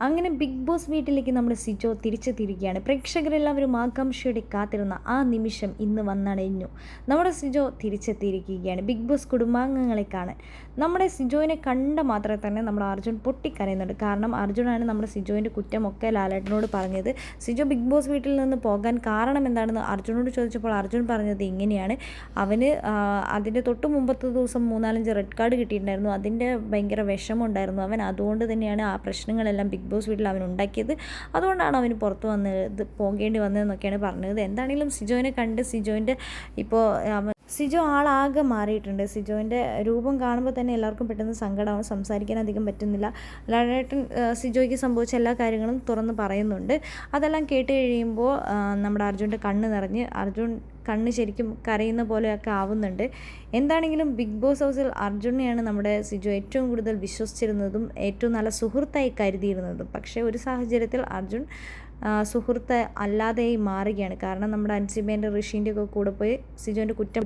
അങ്ങനെ big boss വീട്ടിലേക്ക് നമ്മുടെ സിജോ തിരിച്ചെത്തിയിരിക്കുകയാണ്. പ്രേക്ഷകരെല്ലാവരും ആകാംക്ഷയോടെ കാത്തിരുന്ന ആ നിമിഷം ഇന്ന് വന്നണഞ്ഞു. നമ്മുടെ സിജോ തിരിച്ചെത്തിയിരിക്കുകയാണ്. ബിഗ് ബോസ് കുടുംബാംഗങ്ങളെ കാണാൻ. നമ്മുടെ സിജോയിനെ കണ്ട മാത്രമേ തന്നെ നമ്മുടെ അർജുൻ പൊട്ടിക്കരയുന്നുണ്ട്. കാരണം അർജുനാണ് നമ്മുടെ സിജോയിന്റെ കുറ്റമൊക്കെ ലാലേട്ടനോട് പറഞ്ഞത്. സിജോ ബിഗ് ബോസ് വീട്ടിൽ നിന്ന് പോകാൻ കാരണം എന്താണെന്ന് അർജുനോട് ചോദിച്ചപ്പോൾ അർജുൻ പറഞ്ഞത് ഇങ്ങനെയാണ്. അവന് അതിന്റെ തൊട്ട് മുമ്പത്തെ ദിവസം മൂന്നാലഞ്ച് റെഡ് കാർഡ് കിട്ടിയിട്ടുണ്ടായിരുന്നു. അതിന്റെ ഭയങ്കര വിഷമമുണ്ടായിരുന്നു അവൻ. അതുകൊണ്ട് തന്നെയാണ് ആ പ്രശ്നങ്ങളെല്ലാം ബിഗ് ബോസ് വീട്ടിൽ അവൻ ഉണ്ടാക്കിയത്. അതുകൊണ്ടാണ് അവന് പുറത്ത് വന്ന് ഇത് പോകേണ്ടി വന്നതെന്നൊക്കെയാണ് പറഞ്ഞത്. എന്താണെങ്കിലും സിജോനെ കണ്ട് സിജോന്റെ ഇപ്പോൾ അവൻ സിജോ ആളാകെ മാറിയിട്ടുണ്ട്. സിജോന്റെ രൂപം കാണുമ്പോൾ തന്നെ എല്ലാവർക്കും പെട്ടെന്ന് സങ്കടമാവും. സംസാരിക്കാൻ അധികം പറ്റുന്നില്ല. ലാലേട്ടൻ സിജോയ്ക്ക് സംഭവിച്ച എല്ലാ കാര്യങ്ങളും തുറന്ന് പറയുന്നുണ്ട്. അതെല്ലാം കേട്ട് കഴിയുമ്പോൾ നമ്മുടെ അർജുന്റെ കണ്ണ് നിറഞ്ഞ് അർജുൻ കണ്ണ് ശരിക്കും കരയുന്ന പോലെയൊക്കെ ആവുന്നുണ്ട്. എന്താണെങ്കിലും ബിഗ് ബോസ് ഹൗസിൽ അർജുനെയാണ് നമ്മുടെ സിജു ഏറ്റവും കൂടുതൽ വിശ്വസിച്ചിരുന്നതും ഏറ്റവും നല്ല സുഹൃത്തായി കരുതിയിരുന്നതും. പക്ഷേ ഒരു സാഹചര്യത്തിൽ അർജുൻ സുഹൃത്ത് അല്ലാതെയായി മാറുകയാണ്. കാരണം നമ്മുടെ അൻസിബേന്റെ ഋഷീന്റെ ഒക്കെ കൂടെ പോയി സിജുവിന്റെ കുറ്റം